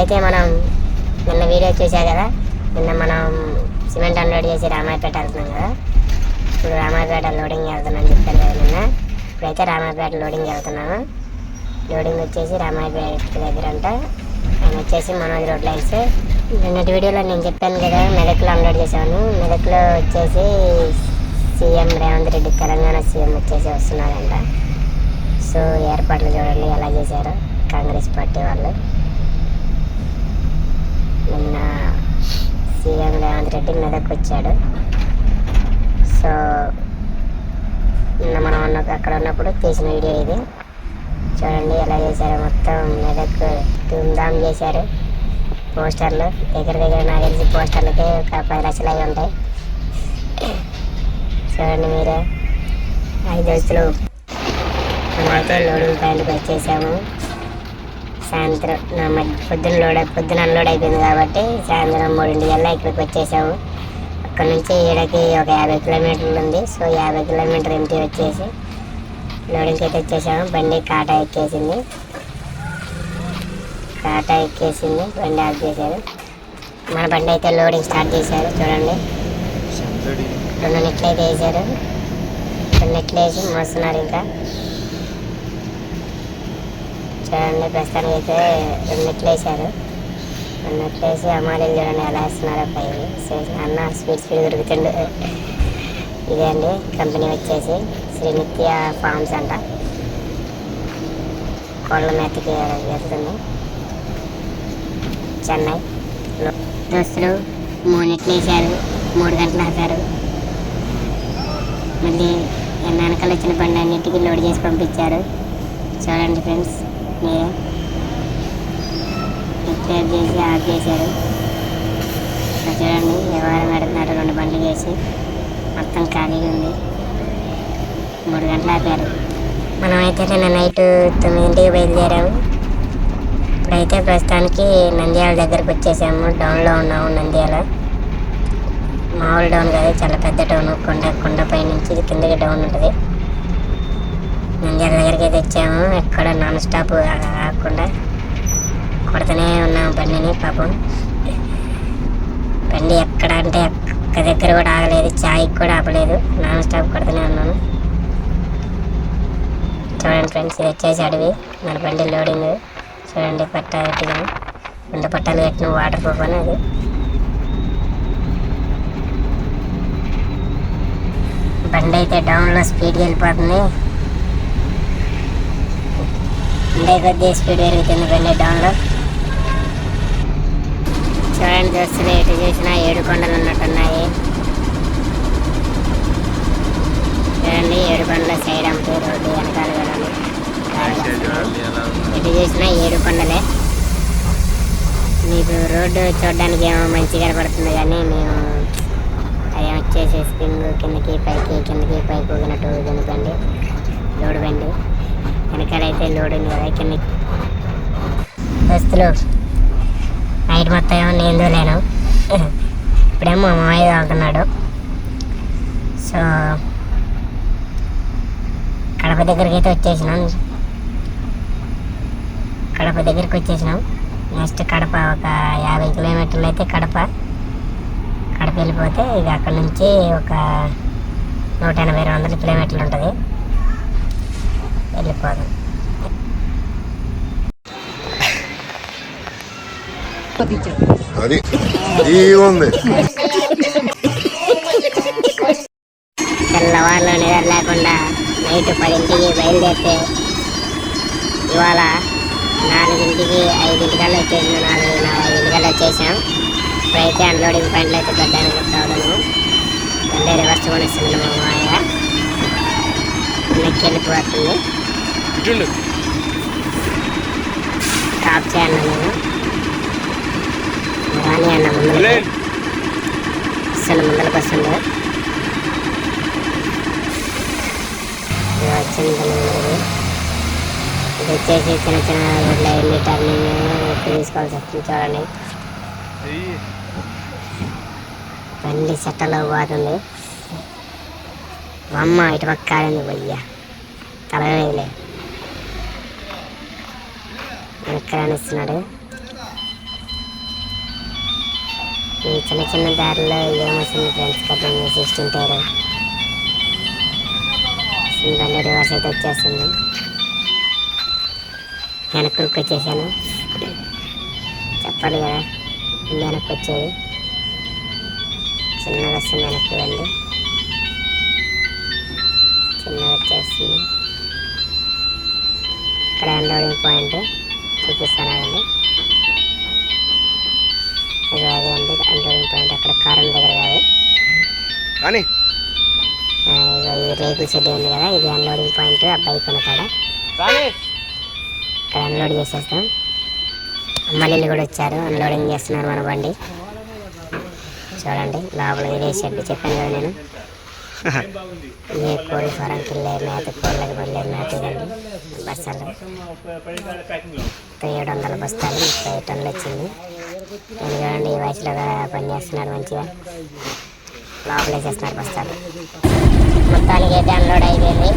ఇప్పుడైతే మనం నిన్న వీడియో చూసా కదా? నిన్న మనం సిమెంట్ అన్లోడ్ చేసి రామాయపేట వెళ్తున్నాం కదా? ఇప్పుడు రామాయపేట లోడింగ్ వెళ్తున్నాను చెప్పాను కదా నిన్న. ఇప్పుడైతే రామాయపేట లోడింగ్ వెళ్తున్నాము లోడింగ్ వచ్చేసి రామాయపేట దగ్గర అంట. ఆయన వచ్చేసి మనోజ్ రోడ్ లైన్స్. నిన్నటి వీడియోలో నేను చెప్పాను కదా మెదక్లో అన్లోడ్ చేశాను. మెదక్లో వచ్చేసి సీఎం రేవంత్ రెడ్డి తెలంగాణ సీఎం వచ్చేసి వస్తున్నారంట సో ఏర్పాట్లు చూడండి ఎలా చేశారు కాంగ్రెస్ పార్టీ వాళ్ళు. నిన్న సీఎం రేవంత్ రెడ్డి మెదక్ వచ్చాడు సో నిన్న మనం ఉన్న అక్కడ ఉన్నప్పుడు తీసిన వీడియో ఇది. చూడండి ఎలా చేశారు. మొత్తం మెదక్ ధూమ్ధామ్ చేశారు. పోస్టర్లు దగ్గర దగ్గర నాకు తెలిసి పోస్టర్లకి ఒక పది లక్షలు అయి ఉంటాయి. చూడండి మీరే. ఐదు దోస్తులు మనమైతే లోడింగ్ పాయింట్కి వచ్చేసాము. సాయంత్రం నా మధ్య పొద్దున లోడ్ పొద్దున అన్లోడ్ అయిపోయింది కాబట్టి సాయంత్రం మూడింటి కల్లా ఇక్కడికి వచ్చేసాము. అక్కడ నుంచి ఈడకి ఒక యాభై కిలోమీటర్లు ఉంది. సో యాభై కిలోమీటర్ ఎంటీ వచ్చేసి లోడింగ్కి అయితే వచ్చేసాము. బండి కాటా ఎక్కేసింది. కాటా ఎక్కేసింది. బండి ఆఫ్ చేశారు. మన బండి అయితే లోడింగ్ స్టార్ట్ చేశారు. చూడండి. రెండు నెట్లు అయితే వేసారు రెండు నెట్లు వేసి మోస్తున్నారు ఇంకా. చూడండి ప్రస్తుతానికి అయితే రెండు వేసారు రెండు వేసి అమ్మాయిలు చూడండి ఎలా వేస్తున్నారో పైకి అన్న స్పీడ్ స్పీడ్ దొరుకుతుండు. ఇదే అండి కంపెనీ వచ్చేసి శ్రీ నిత్య ఫార్మ్స్ అంట. కోళ్ళ మేతకి వెళ్తుంది. చెన్నై. దోస్తులు మూడు నెట్లు వేసారు మూడు గంటలు ఆపారు. మళ్ళీ వెనకాల వచ్చిన బండి అన్నిటికీ లోడ్ చేసి పంపించారు. చూడండి ఫ్రెండ్స్. మీరే రిపేర్ చేసి ఆఫ్ చేశారు. చూడండి ఎవరు పెడుతున్నారు రెండు బండ్లు చేసి మొత్తం ఖాళీగా ఉంది. మూడు గంటలు ఆపారు. మనమైతే నిన్న నైట్ తొమ్మిదింటికి బయలుదేరాము. ఇప్పుడైతే ప్రస్తుతానికి నంద్యాల దగ్గరకు వచ్చేసాము. డౌన్లో ఉన్నాము నంద్యాల. మామూలు డౌన్ కాదు చాలా పెద్ద డౌన్ కొండ కొండపై నుంచి కిందకి డౌన్ ఉంటుంది. అయితే తెచ్చాము. ఎక్కడ నాన్ స్టాప్ ఆగకుండా కొడుతూనే ఉన్నాము బండిని పాపం. బండి ఎక్కడ అంటే ఒక్క దగ్గర కూడా ఆగలేదు. చాయ్కి కూడా ఆపలేదు. నాన్ స్టాప్ కొడుతూనే ఉన్నాను. చూడండి ఫ్రెండ్స్ ఇది వచ్చేసి అడవి. మన బండి లోడింగ్ చూడండి పట్ట కట్టిగా రెండు పట్టాలు కట్టిన వాటర్ ప్రూఫ్ అని అది. బండి అయితే డౌన్లో స్పీడ్కి వెళ్ళిపోతుంది. ఉండే కొద్దీ స్పీడ్ పెరుగుతుంది బండి డౌన్లో చూడండి దోస్తులు ఎటు చూసినా ఏడు కొండలు ఉన్నట్టున్నాయి చూడండి ఏడు కొండల సైడ్ అమ్ముతాయి రోడ్డు వెనకాల చూడండి. ఎటు చూసినా ఏడు కొండలే. మీకు రోడ్డు చూడడానికి ఏమో మంచిగా కనపడుతుంది కానీ మేము అది వచ్చేసి స్ప్రింగ్ కిందకి పైకి కిందకి పైకి ఊగినట్టు ఊగింది లోడ్ బండి. వెనకాలైతే లోడ్ ఉంది కదా. కింద దస్తులు. నైట్ మొత్తం ఏమో నేను లేను ఇప్పుడేమో మా మామయ్య తాగుతున్నాడు సో కడప దగ్గరికి అయితే వచ్చేసినాం. కడప దగ్గరికి వచ్చేసినాం. నెక్స్ట్ కడప ఒక యాభై కిలోమీటర్లు అయితే కడప. కడప వెళ్ళిపోతే ఇక అక్కడ నుంచి ఒక నూట ఎనభై రెండు వందల కిలోమీటర్లు ఉంటుంది. వెళ్ళిపోదాం. అది ఉంది తెల్లవారులో నిద్ర లేకుండా నైట్ పదింటికి బయలుదేరితే ఇవాళ నాలుగింటికి ఐదింటికల్లా వచ్చేసింది. నాలుగు నాలుగు ఐదింటికల్లా వచ్చేసాం. ఇప్పుడైతే అన్లోడింగ్ పాయింట్లు అయితే పెట్టడానికి వస్తాము మళ్ళీ రివర్స్ కొనిస్తుంది మా మాయ నెక్కి వెళ్ళిపోతుంది. స్టాప్ చేయాలి నేను రాని అన్న ముందు అసలు ముందరకు వస్తుంది ఇది వచ్చింది ఇది వచ్చేసి చిన్న చిన్న రోడ్ల ఎన్ని టర్నింగ్ తీసుకోవాల్సి వస్తుంది చూడండి. బండి సెట్టలో పోతుంది. అమ్మ ఇటు పక్క కాలింది పోయ్యా? తలగలేదులే ప్రయాణిస్తున్నాడు ఈ చిన్న చిన్న దారిలో ఏమొస్తుంది ఫ్రెండ్స్ కటింగ్ చూస్తుంటారు టైర్ రివర్స్ అయితే వచ్చేస్తుంది. వెనక్కి వచ్చేసాను. చెప్పాలి కదా వెనక్కి వచ్చేది చిన్నగా వస్తుంది వెనక్కి వెళ్ళి చిన్నగా వచ్చేస్తుంది. ఇక్కడ అన్లోడింగ్ పాయింట్ చూపిస్తాను అండి అదే పాయింట్ అక్కడ కారం దగ్గర కాదు. కానీ ఆ, ఇగో ఈ రేకుల షెడ్ ఉంది కదా ఇది అన్లోడింగ్ పాయింట్ ఇక్కడ అన్లోడ్ చేసేస్తాం. అమ్మలీలు కూడా వచ్చారు అన్లోడింగ్ చేస్తున్నారు మన బండి. చూడండి లోపల ఇదే షెడ్ చెప్పాను కదా నేను. ఏ కోడి ఫారం వెళ్ళే మేత కోళ్ళకి పడలే మేత ఇవ్వండి బస్తాలు. ఏడు వందల బస్తాలు ముప్పై టన్నులు వచ్చింది. నేను చూడండి ఈ వయసులో కూడా పనిచేస్తున్నారు మంచిగా. లోపల వేసేస్తున్నారు బస్తాలు. మొత్తానికి అయితే అన్లోడ్ అయిపోయింది.